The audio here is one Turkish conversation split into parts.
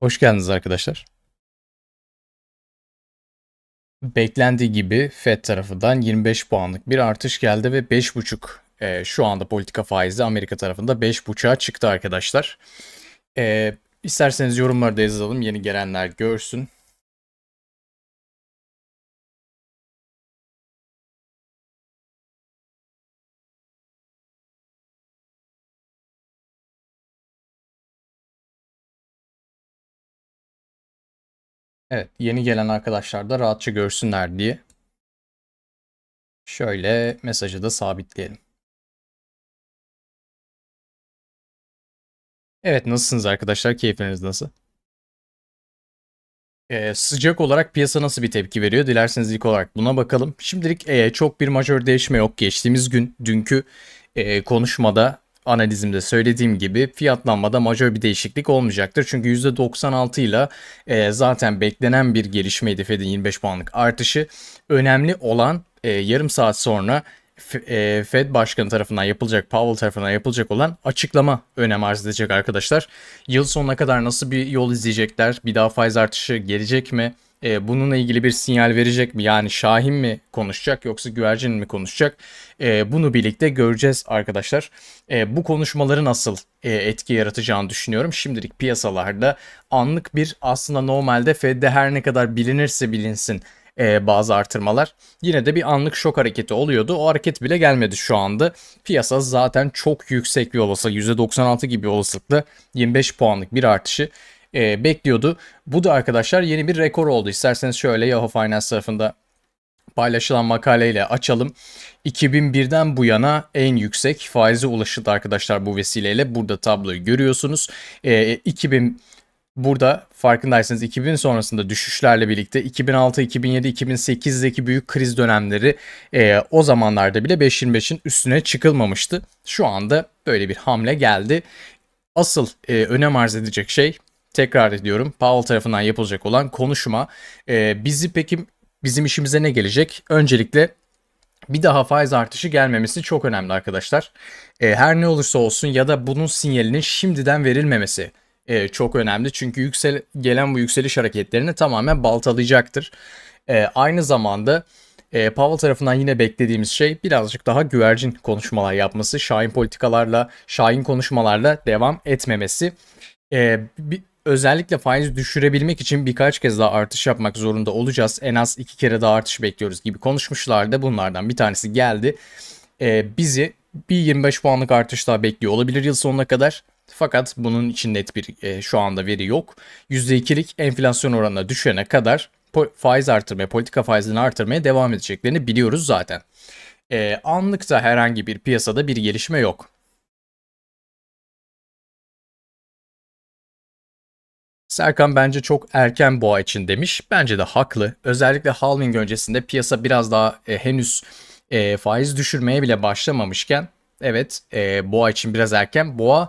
Hoş geldiniz arkadaşlar. Beklendiği gibi Fed tarafından 25 puanlık bir artış geldi ve 5,5 e, şu anda politika faizi Amerika tarafında 5,5'a çıktı arkadaşlar. E, isterseniz yorumları da yazalım yeni gelenler görsün. Evet, yeni gelen arkadaşlar da rahatça görsünler diye. Şöyle mesajı da sabitleyelim. Evet, nasılsınız arkadaşlar? Keyifleriniz nasıl? Ee, sıcak olarak piyasa nasıl bir tepki veriyor? Dilerseniz ilk olarak buna bakalım. Şimdilik e, çok bir majör değişme yok. Geçtiğimiz gün dünkü e, konuşmada analizimde söylediğim gibi fiyatlanmada majör bir değişiklik olmayacaktır. Çünkü %96 ile e, zaten beklenen bir gelişmeydi Fed'in 25 puanlık artışı. Önemli olan e, yarım saat sonra e, Fed Başkanı tarafından yapılacak, Powell tarafından yapılacak olan açıklama önem arz edecek arkadaşlar. Yıl sonuna kadar nasıl bir yol izleyecekler? Bir daha faiz artışı gelecek mi? E, bununla ilgili bir sinyal verecek mi? Yani Şahin mi konuşacak yoksa Güvercin mi konuşacak? E, bunu birlikte göreceğiz arkadaşlar. E, bu konuşmaları nasıl e, etki yaratacağını düşünüyorum. Şimdilik piyasalarda anlık bir aslında normalde Fed'de her ne kadar bilinirse bilinsin e, bazı artırmalar. Yine de bir anlık şok hareketi oluyordu. O hareket bile gelmedi şu anda. Piyasa zaten çok yüksek bir olasılık %96 gibi olasılıkla 25 puanlık bir artışı e, bekliyordu. Bu da arkadaşlar yeni bir rekor oldu. İsterseniz şöyle Yahoo Finance tarafında paylaşılan makaleyle açalım. 2001'den bu yana en yüksek faize ulaşıldı arkadaşlar bu vesileyle. Burada tabloyu görüyorsunuz. E, 2000 Burada farkındaysanız 2000 sonrasında düşüşlerle birlikte 2006, 2007, 2008'deki büyük kriz dönemleri e, o zamanlarda bile 5.25'in üstüne çıkılmamıştı. Şu anda böyle bir hamle geldi. Asıl e, önem arz edecek şey tekrar ediyorum Powell tarafından yapılacak olan konuşma. E, bizi peki bizim işimize ne gelecek? Öncelikle bir daha faiz artışı gelmemesi çok önemli arkadaşlar. E, her ne olursa olsun ya da bunun sinyalinin şimdiden verilmemesi e, çok önemli. Çünkü yüksel gelen bu yükseliş hareketlerini tamamen baltalayacaktır. E, aynı zamanda e, Powell tarafından yine beklediğimiz şey birazcık daha güvercin konuşmalar yapması, şahin politikalarla, şahin konuşmalarla devam etmemesi. E, bir, özellikle faiz düşürebilmek için birkaç kez daha artış yapmak zorunda olacağız. En az iki kere daha artış bekliyoruz gibi konuşmuşlardı. Bunlardan bir tanesi geldi. E, bizi bir 25 puanlık artış daha bekliyor olabilir yıl sonuna kadar. Fakat bunun için net bir e, şu anda veri yok. %2'lik enflasyon oranına düşene kadar faiz artırmaya, politika faizini artırmaya devam edeceklerini biliyoruz zaten. E, anlıkta herhangi bir piyasada bir gelişme yok. Serkan bence çok erken boğa için demiş. Bence de haklı. Özellikle halving öncesinde piyasa biraz daha e, henüz e, faiz düşürmeye bile başlamamışken evet e, boğa için biraz erken. Boğa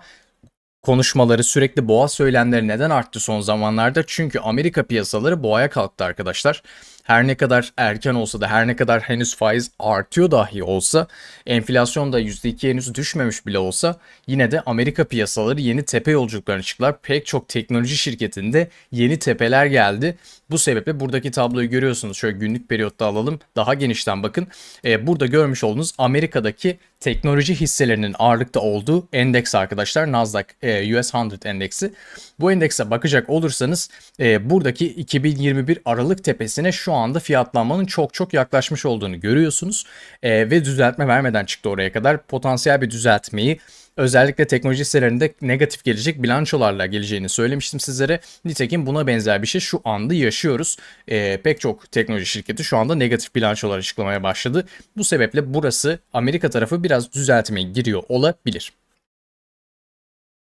konuşmaları sürekli boğa söylemleri neden arttı son zamanlarda? Çünkü Amerika piyasaları boğaya kalktı arkadaşlar. Her ne kadar erken olsa da her ne kadar henüz faiz artıyor dahi olsa enflasyon da %2 henüz düşmemiş bile olsa yine de Amerika piyasaları yeni tepe yolculuklarına çıktılar. Pek çok teknoloji şirketinde yeni tepeler geldi. Bu sebeple buradaki tabloyu görüyorsunuz. Şöyle günlük periyotta alalım. Daha genişten bakın. Ee, burada görmüş olduğunuz Amerika'daki teknoloji hisselerinin ağırlıkta olduğu endeks arkadaşlar. Nasdaq e, US 100 endeksi. Bu endekse bakacak olursanız e, buradaki 2021 Aralık tepesine şu anda fiyatlanmanın çok çok yaklaşmış olduğunu görüyorsunuz. E, ve düzeltme vermeden çıktı oraya kadar. Potansiyel bir düzeltmeyi özellikle teknoloji hisselerinde negatif gelecek bilançolarla geleceğini söylemiştim sizlere. Nitekim buna benzer bir şey şu anda yaşıyoruz. E, pek çok teknoloji şirketi şu anda negatif bilançolar açıklamaya başladı. Bu sebeple burası Amerika tarafı biraz düzeltmeye giriyor olabilir.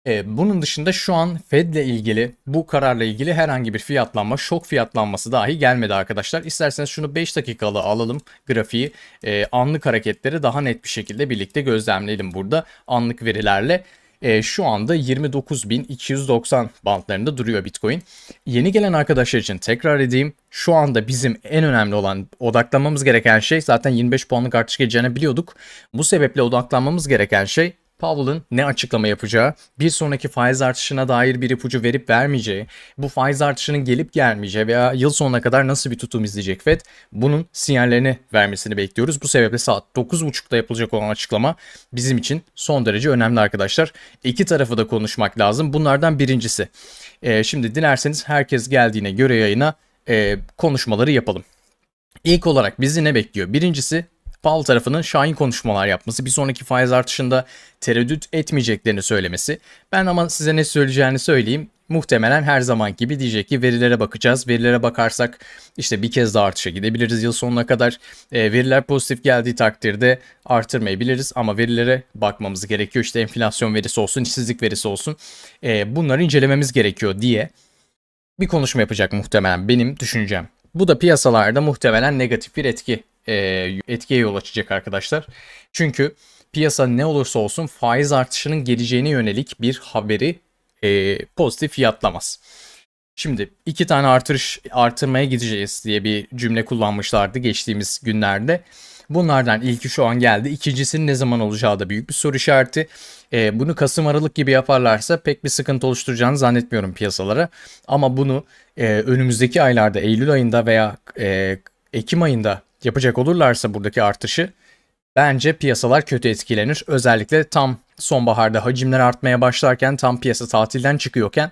E, bunun dışında şu an Fed ile ilgili bu kararla ilgili herhangi bir fiyatlanma, şok fiyatlanması dahi gelmedi arkadaşlar. İsterseniz şunu 5 dakikalı alalım grafiği. E, anlık hareketleri daha net bir şekilde birlikte gözlemleyelim burada anlık verilerle. E, şu anda 29.290 bantlarında duruyor Bitcoin. Yeni gelen arkadaşlar için tekrar edeyim. Şu anda bizim en önemli olan odaklanmamız gereken şey zaten 25 puanlık artış geleceğini biliyorduk. Bu sebeple odaklanmamız gereken şey Powell'ın ne açıklama yapacağı, bir sonraki faiz artışına dair bir ipucu verip vermeyeceği, bu faiz artışının gelip gelmeyeceği veya yıl sonuna kadar nasıl bir tutum izleyecek FED bunun sinyallerini vermesini bekliyoruz. Bu sebeple saat 9.30'da yapılacak olan açıklama bizim için son derece önemli arkadaşlar. İki tarafı da konuşmak lazım. Bunlardan birincisi. E, şimdi dilerseniz herkes geldiğine göre yayına e, konuşmaları yapalım. İlk olarak bizi ne bekliyor? Birincisi Powell tarafının şahin konuşmalar yapması, bir sonraki faiz artışında tereddüt etmeyeceklerini söylemesi. Ben ama size ne söyleyeceğini söyleyeyim. Muhtemelen her zaman gibi diyecek ki verilere bakacağız. Verilere bakarsak işte bir kez daha artışa gidebiliriz yıl sonuna kadar. E, veriler pozitif geldiği takdirde artırmayabiliriz ama verilere bakmamız gerekiyor. İşte enflasyon verisi olsun, işsizlik verisi olsun. E, bunları incelememiz gerekiyor diye bir konuşma yapacak muhtemelen benim düşüncem. Bu da piyasalarda muhtemelen negatif bir etki e, etkiye yol açacak arkadaşlar. Çünkü piyasa ne olursa olsun faiz artışının geleceğine yönelik bir haberi e, pozitif fiyatlamaz. Şimdi iki tane artırış artırmaya gideceğiz diye bir cümle kullanmışlardı geçtiğimiz günlerde. Bunlardan ilki şu an geldi. İkincisinin ne zaman olacağı da büyük bir soru işareti. E, bunu Kasım Aralık gibi yaparlarsa pek bir sıkıntı oluşturacağını zannetmiyorum piyasalara. Ama bunu e, önümüzdeki aylarda Eylül ayında veya e, Ekim ayında yapacak olurlarsa buradaki artışı bence piyasalar kötü etkilenir. Özellikle tam sonbaharda hacimler artmaya başlarken tam piyasa tatilden çıkıyorken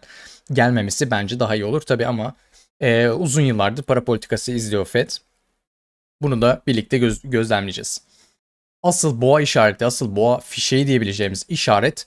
gelmemesi bence daha iyi olur tabi ama e, uzun yıllardır para politikası izliyor Fed. Bunu da birlikte göz, gözlemleyeceğiz. Asıl boğa işareti, asıl boğa fişeği diyebileceğimiz işaret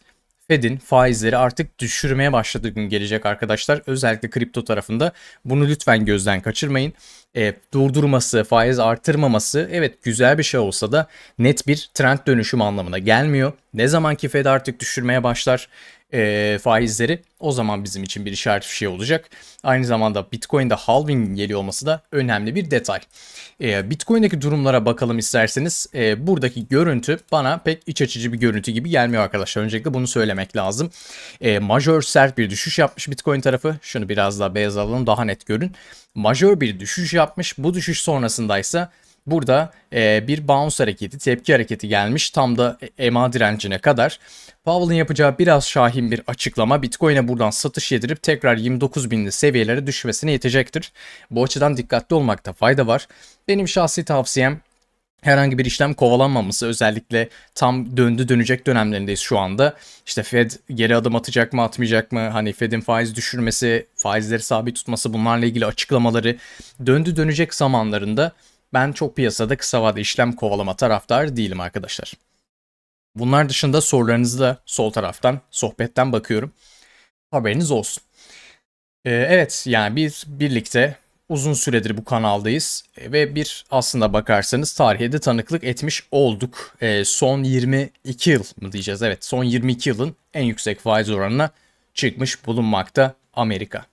Fed'in faizleri artık düşürmeye başladığı gün gelecek arkadaşlar. Özellikle kripto tarafında bunu lütfen gözden kaçırmayın. E, durdurması, faiz artırmaması evet güzel bir şey olsa da net bir trend dönüşüm anlamına gelmiyor. Ne zaman ki Fed artık düşürmeye başlar e, faizleri o zaman bizim için bir işaret bir şey olacak. Aynı zamanda Bitcoin'de halving geliyor olması da önemli bir detay. E, Bitcoin'deki durumlara bakalım isterseniz. E, buradaki görüntü bana pek iç açıcı bir görüntü gibi gelmiyor arkadaşlar. Öncelikle bunu söylemek lazım. E, majör sert bir düşüş yapmış Bitcoin tarafı. Şunu biraz daha beyaz alalım daha net görün. Majör bir düşüş yapmış. Bu düşüş sonrasındaysa Burada e, bir bounce hareketi, tepki hareketi gelmiş tam da EMA direncine kadar. Powell'ın yapacağı biraz şahin bir açıklama Bitcoin'e buradan satış yedirip tekrar 29 binli seviyelere düşmesine yetecektir. Bu açıdan dikkatli olmakta fayda var. Benim şahsi tavsiyem herhangi bir işlem kovalanmaması özellikle tam döndü dönecek dönemlerindeyiz şu anda. İşte Fed geri adım atacak mı atmayacak mı? Hani Fed'in faiz düşürmesi, faizleri sabit tutması bunlarla ilgili açıklamaları döndü dönecek zamanlarında ben çok piyasada kısa vade işlem kovalama taraftar değilim arkadaşlar. Bunlar dışında sorularınızı da sol taraftan, sohbetten bakıyorum. Haberiniz olsun. Ee, evet yani biz birlikte uzun süredir bu kanaldayız ve bir aslında bakarsanız tarihe de tanıklık etmiş olduk. Ee, son 22 yıl mı diyeceğiz? Evet son 22 yılın en yüksek faiz oranına çıkmış bulunmakta Amerika.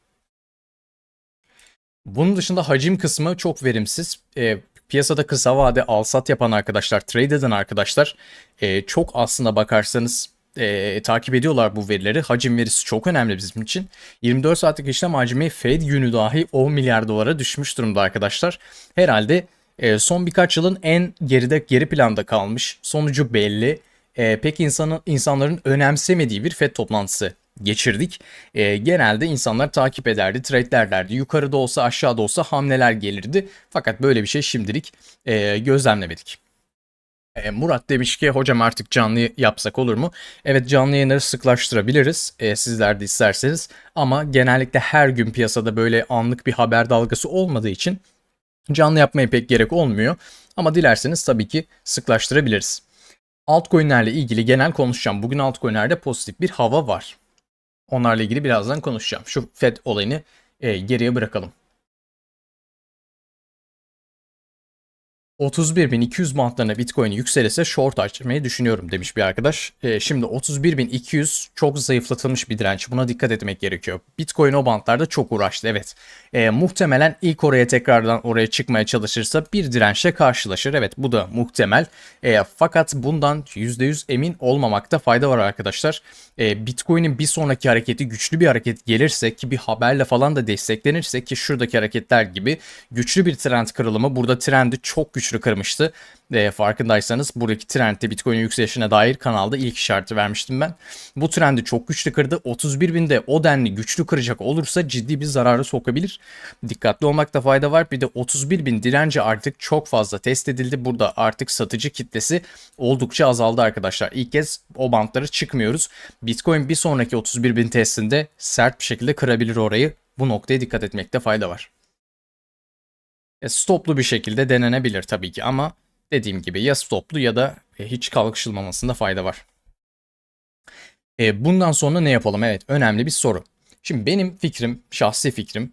Bunun dışında hacim kısmı çok verimsiz. E, piyasada kısa vade alsat yapan arkadaşlar, trade eden arkadaşlar e, çok aslında bakarsanız e, takip ediyorlar bu verileri. Hacim verisi çok önemli bizim için. 24 saatlik işlem hacmi Fed günü dahi 10 milyar dolara düşmüş durumda arkadaşlar. Herhalde e, son birkaç yılın en geride geri planda kalmış. Sonucu belli. E, pek insanın insanların önemsemediği bir Fed toplantısı geçirdik. E, genelde insanlar takip ederdi, trade'lerlerdi. Yukarıda olsa aşağıda olsa hamleler gelirdi. Fakat böyle bir şey şimdilik e, gözlemlemedik. E, Murat demiş ki hocam artık canlı yapsak olur mu? Evet canlı yayınları sıklaştırabiliriz e, sizler de isterseniz. Ama genellikle her gün piyasada böyle anlık bir haber dalgası olmadığı için canlı yapmaya pek gerek olmuyor. Ama dilerseniz tabii ki sıklaştırabiliriz. Altcoin'lerle ilgili genel konuşacağım. Bugün altcoin'lerde pozitif bir hava var. Onlarla ilgili birazdan konuşacağım. Şu Fed olayını e, geriye bırakalım. 31.200 bantlarına Bitcoin yükselirse short açmayı düşünüyorum demiş bir arkadaş. E, şimdi 31.200 çok zayıflatılmış bir direnç. Buna dikkat etmek gerekiyor. Bitcoin o bantlarda çok uğraştı evet. E, muhtemelen ilk oraya tekrardan oraya çıkmaya çalışırsa bir dirençle karşılaşır. Evet bu da muhtemel. E, fakat bundan %100 emin olmamakta fayda var arkadaşlar. E, Bitcoin'in bir sonraki hareketi güçlü bir hareket gelirse ki bir haberle falan da desteklenirse ki şuradaki hareketler gibi güçlü bir trend kırılımı burada trendi çok güçlü kırmıştı. E, farkındaysanız buradaki trendde Bitcoin yükselişine dair kanalda ilk işareti vermiştim ben. Bu trendi çok güçlü kırdı. 31 binde o denli güçlü kıracak olursa ciddi bir zararı sokabilir. Dikkatli olmakta fayda var. Bir de 31 bin direnci artık çok fazla test edildi. Burada artık satıcı kitlesi oldukça azaldı arkadaşlar. İlk kez o bantları çıkmıyoruz. Bitcoin bir sonraki 31 bin testinde sert bir şekilde kırabilir orayı. Bu noktaya dikkat etmekte fayda var. E, stoplu bir şekilde denenebilir tabii ki ama dediğim gibi ya stoplu ya da e, hiç kalkışılmamasında fayda var. E, bundan sonra ne yapalım? Evet önemli bir soru. Şimdi benim fikrim, şahsi fikrim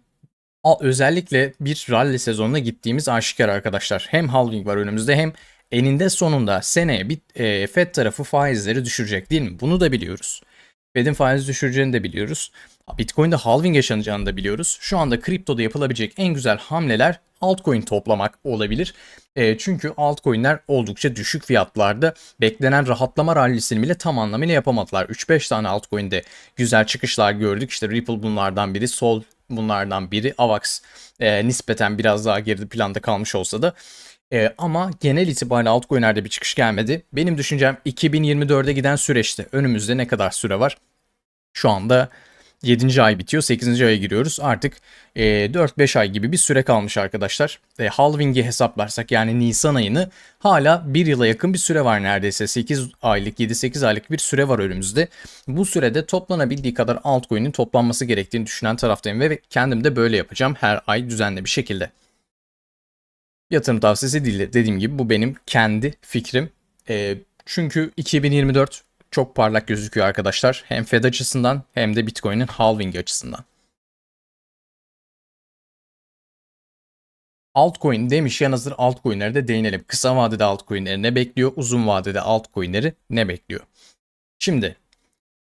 özellikle bir rally sezonuna gittiğimiz aşikar arkadaşlar. Hem halving var önümüzde hem eninde sonunda seneye bir e, FED tarafı faizleri düşürecek değil mi? Bunu da biliyoruz. Fed'in faiz düşüreceğini de biliyoruz. Bitcoin'de halving yaşanacağını da biliyoruz. Şu anda kriptoda yapılabilecek en güzel hamleler altcoin toplamak olabilir. E, çünkü altcoin'ler oldukça düşük fiyatlarda beklenen rahatlama rallisini bile tam anlamıyla yapamadılar. 3-5 tane altcoin'de güzel çıkışlar gördük. İşte Ripple bunlardan biri, Sol bunlardan biri, Avax e, nispeten biraz daha geride planda kalmış olsa da ee, ama genel itibariyle altcoin'lerde bir çıkış gelmedi. Benim düşüncem 2024'e giden süreçte önümüzde ne kadar süre var? Şu anda 7. ay bitiyor. 8. aya giriyoruz. Artık e, 4-5 ay gibi bir süre kalmış arkadaşlar. E, halving'i hesaplarsak yani Nisan ayını hala 1 yıla yakın bir süre var neredeyse. 8 aylık 7-8 aylık bir süre var önümüzde. Bu sürede toplanabildiği kadar altcoin'in toplanması gerektiğini düşünen taraftayım ve kendim de böyle yapacağım her ay düzenli bir şekilde. Yatırım tavsiyesi değil dediğim gibi bu benim kendi fikrim. E, çünkü 2024 çok parlak gözüküyor arkadaşlar. Hem Fed açısından hem de Bitcoin'in halving açısından. Altcoin demişken hazır altcoin'lere de değinelim. Kısa vadede altcoin'leri ne bekliyor? Uzun vadede altcoin'leri ne bekliyor? Şimdi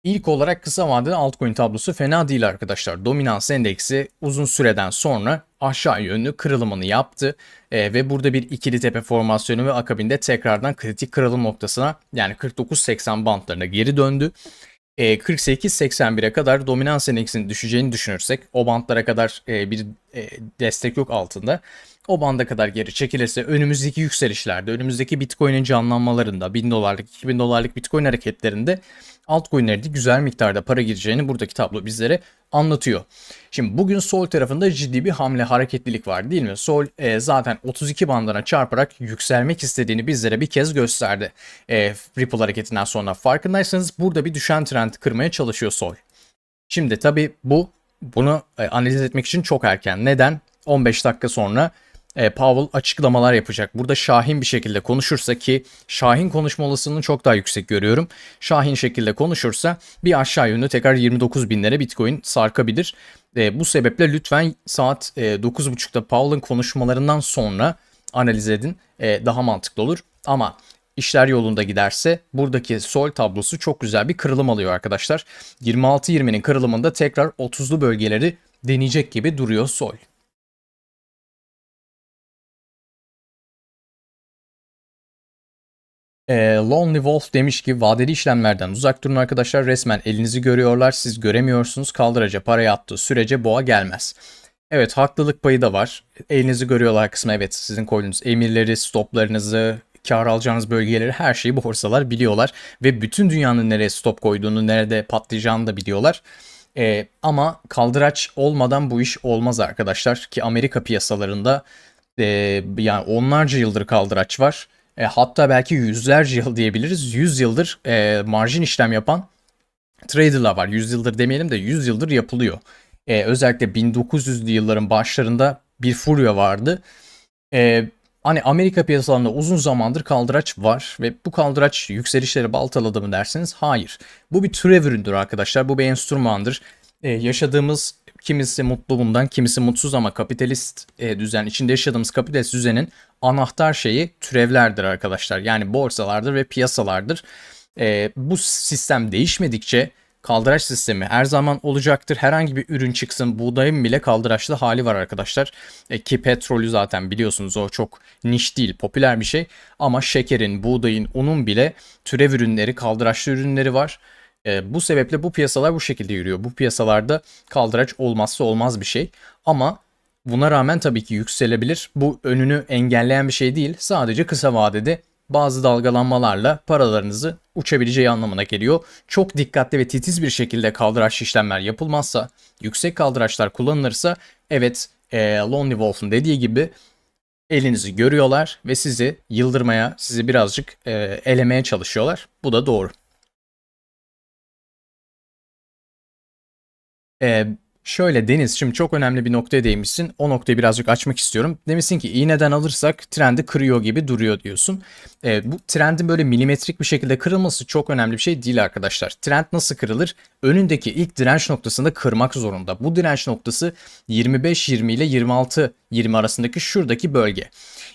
İlk olarak kısa vadeli altcoin tablosu fena değil arkadaşlar. Dominans endeksi uzun süreden sonra aşağı yönlü kırılımını yaptı e, ve burada bir ikili tepe formasyonu ve akabinde tekrardan kritik kırılım noktasına yani 49.80 bantlarına geri döndü. E, 48.81'e kadar dominans endeksinin düşeceğini düşünürsek o bantlara kadar e, bir e, destek yok altında. O banda kadar geri çekilirse önümüzdeki yükselişlerde, önümüzdeki Bitcoin'in canlanmalarında, 1000 dolarlık, 2000 dolarlık Bitcoin hareketlerinde altcoin'lerde güzel miktarda para gireceğini buradaki tablo bizlere anlatıyor. Şimdi bugün Sol tarafında ciddi bir hamle hareketlilik var değil mi? Sol e, zaten 32 bandına çarparak yükselmek istediğini bizlere bir kez gösterdi. E, Ripple hareketinden sonra farkındaysanız burada bir düşen trend kırmaya çalışıyor Sol. Şimdi tabi bu bunu e, analiz etmek için çok erken. Neden? 15 dakika sonra e, Powell açıklamalar yapacak. Burada Şahin bir şekilde konuşursa ki Şahin konuşma olasılığını çok daha yüksek görüyorum. Şahin şekilde konuşursa bir aşağı yönlü tekrar 29 binlere Bitcoin sarkabilir. E, bu sebeple lütfen saat e, 9.30'da Powell'ın konuşmalarından sonra analiz edin. E, daha mantıklı olur. Ama işler yolunda giderse buradaki sol tablosu çok güzel bir kırılım alıyor arkadaşlar. 26-20'nin kırılımında tekrar 30'lu bölgeleri deneyecek gibi duruyor sol. E, Lonely Wolf demiş ki vadeli işlemlerden uzak durun arkadaşlar. Resmen elinizi görüyorlar. Siz göremiyorsunuz. Kaldıraca parayı attığı sürece boğa gelmez. Evet haklılık payı da var. Elinizi görüyorlar kısmı evet sizin koyduğunuz emirleri, stoplarınızı, kar alacağınız bölgeleri her şeyi borsalar biliyorlar. Ve bütün dünyanın nereye stop koyduğunu, nerede patlayacağını da biliyorlar. Ee, ama kaldıraç olmadan bu iş olmaz arkadaşlar. Ki Amerika piyasalarında e, yani onlarca yıldır kaldıraç var e, hatta belki yüzlerce yıl diyebiliriz. Yüz yıldır e, marjin işlem yapan traderlar var. Yüz yıldır demeyelim de yüz yıldır yapılıyor. E, özellikle 1900'lü yılların başlarında bir furya vardı. E, hani Amerika piyasalarında uzun zamandır kaldıraç var ve bu kaldıraç yükselişleri baltaladı mı derseniz hayır. Bu bir türev üründür arkadaşlar. Bu bir enstrümandır. Ee, yaşadığımız kimisi mutlu bundan, kimisi mutsuz ama kapitalist e, düzen, içinde yaşadığımız kapitalist düzenin anahtar şeyi türevlerdir arkadaşlar. Yani borsalardır ve piyasalardır. E, bu sistem değişmedikçe kaldıraç sistemi her zaman olacaktır. Herhangi bir ürün çıksın buğdayın bile kaldıraçlı hali var arkadaşlar. E, ki petrolü zaten biliyorsunuz o çok niş değil popüler bir şey. Ama şekerin, buğdayın, unun bile türev ürünleri, kaldıraçlı ürünleri var. E, bu sebeple bu piyasalar bu şekilde yürüyor. Bu piyasalarda kaldıraç olmazsa olmaz bir şey. Ama Buna rağmen tabii ki yükselebilir. Bu önünü engelleyen bir şey değil. Sadece kısa vadede bazı dalgalanmalarla paralarınızı uçabileceği anlamına geliyor. Çok dikkatli ve titiz bir şekilde kaldıraç işlemler yapılmazsa, yüksek kaldıraçlar kullanılırsa evet e, Lonely Wolf'un dediği gibi elinizi görüyorlar ve sizi yıldırmaya, sizi birazcık e, elemeye çalışıyorlar. Bu da doğru. E, şöyle Deniz şimdi çok önemli bir noktaya değinmişsin. O noktayı birazcık açmak istiyorum. Demişsin ki iğneden alırsak trendi kırıyor gibi duruyor diyorsun. E, bu trendin böyle milimetrik bir şekilde kırılması çok önemli bir şey değil arkadaşlar. Trend nasıl kırılır? Önündeki ilk direnç noktasında kırmak zorunda. Bu direnç noktası 25-20 ile 26-20 arasındaki şuradaki bölge.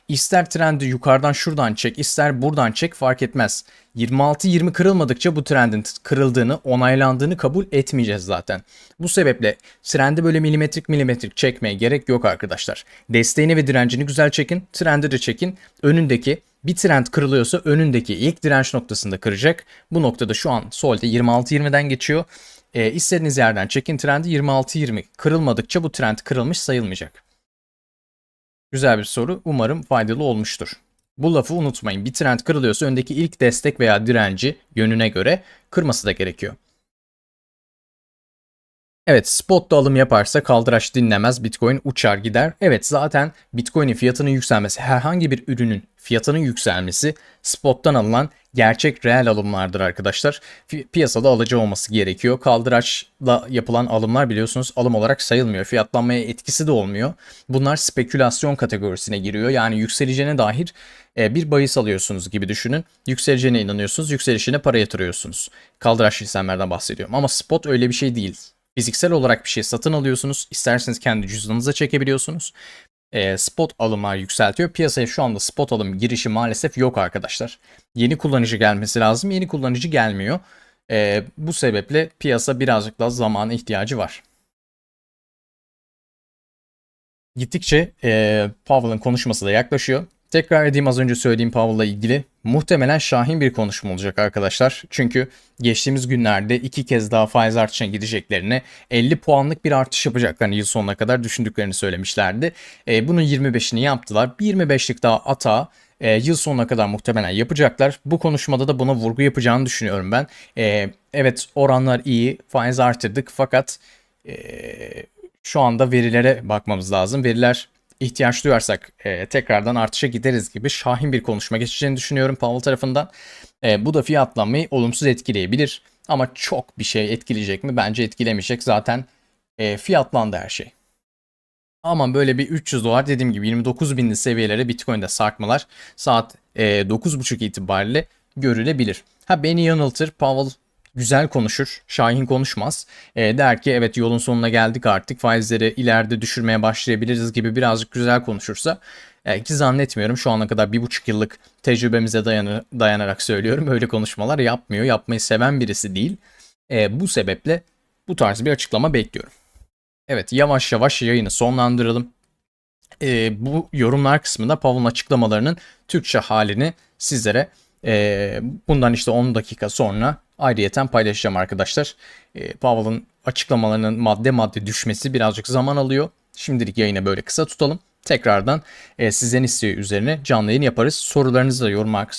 İster trendi yukarıdan şuradan çek, ister buradan çek fark etmez. 26-20 kırılmadıkça bu trendin kırıldığını, onaylandığını kabul etmeyeceğiz zaten. Bu sebeple trendi böyle milimetrik milimetrik çekmeye gerek yok arkadaşlar. Desteğini ve direncini güzel çekin, trendi de çekin. Önündeki bir trend kırılıyorsa önündeki ilk direnç noktasında kıracak. Bu noktada şu an solde 26-20'den geçiyor. E, istediğiniz yerden çekin trendi 26-20 kırılmadıkça bu trend kırılmış sayılmayacak. Güzel bir soru. Umarım faydalı olmuştur. Bu lafı unutmayın. Bir trend kırılıyorsa öndeki ilk destek veya direnci yönüne göre kırması da gerekiyor. Evet spot da alım yaparsa kaldıraç dinlemez Bitcoin uçar gider. Evet zaten Bitcoin'in fiyatının yükselmesi herhangi bir ürünün fiyatının yükselmesi spottan alınan gerçek reel alımlardır arkadaşlar. Piyasada alıcı olması gerekiyor. Kaldıraçla yapılan alımlar biliyorsunuz alım olarak sayılmıyor. Fiyatlanmaya etkisi de olmuyor. Bunlar spekülasyon kategorisine giriyor. Yani yükseleceğine dair e, bir bahis alıyorsunuz gibi düşünün. Yükseleceğine inanıyorsunuz. Yükselişine para yatırıyorsunuz. Kaldıraç işlemlerden bahsediyorum. Ama spot öyle bir şey değil. Fiziksel olarak bir şey satın alıyorsunuz. İsterseniz kendi cüzdanınıza çekebiliyorsunuz. E, spot alımlar yükseltiyor. Piyasaya şu anda spot alım girişi maalesef yok arkadaşlar. Yeni kullanıcı gelmesi lazım. Yeni kullanıcı gelmiyor. E, bu sebeple piyasa birazcık daha zamana ihtiyacı var. Gittikçe e, Powell'ın konuşması da yaklaşıyor. Tekrar edeyim az önce söylediğim Powell'la ilgili. Muhtemelen şahin bir konuşma olacak arkadaşlar. Çünkü geçtiğimiz günlerde iki kez daha faiz artışına gideceklerini 50 puanlık bir artış yapacaklarını yıl sonuna kadar düşündüklerini söylemişlerdi. E, bunun 25'ini yaptılar. Bir 25'lik daha ata e, yıl sonuna kadar muhtemelen yapacaklar. Bu konuşmada da buna vurgu yapacağını düşünüyorum ben. E, evet oranlar iyi, faiz arttırdık fakat e, şu anda verilere bakmamız lazım. Veriler ihtiyaç duyarsak e, tekrardan artışa gideriz gibi şahin bir konuşma geçeceğini düşünüyorum Powell tarafından. E, bu da fiyatlanmayı olumsuz etkileyebilir. Ama çok bir şey etkileyecek mi? Bence etkilemeyecek. Zaten e, fiyatlandı her şey. Ama böyle bir 300 dolar dediğim gibi 29 binli seviyelere Bitcoin'de sarkmalar saat e, 9.30 itibariyle görülebilir. Ha beni yanıltır Powell güzel konuşur, Şahin konuşmaz. E, der ki evet yolun sonuna geldik artık faizleri ileride düşürmeye başlayabiliriz gibi birazcık güzel konuşursa e, ki zannetmiyorum şu ana kadar bir buçuk yıllık tecrübemize dayanı, dayanarak söylüyorum öyle konuşmalar yapmıyor. Yapmayı seven birisi değil. E, bu sebeple bu tarz bir açıklama bekliyorum. Evet yavaş yavaş yayını sonlandıralım. E, bu yorumlar kısmında Pavl'ın açıklamalarının Türkçe halini sizlere e, bundan işte 10 dakika sonra ayrıyeten paylaşacağım arkadaşlar. E, Powell'ın açıklamalarının madde madde düşmesi birazcık zaman alıyor. Şimdilik yayını böyle kısa tutalım. Tekrardan e, sizden isteği üzerine canlı yayın yaparız. Sorularınızı da yorumlar,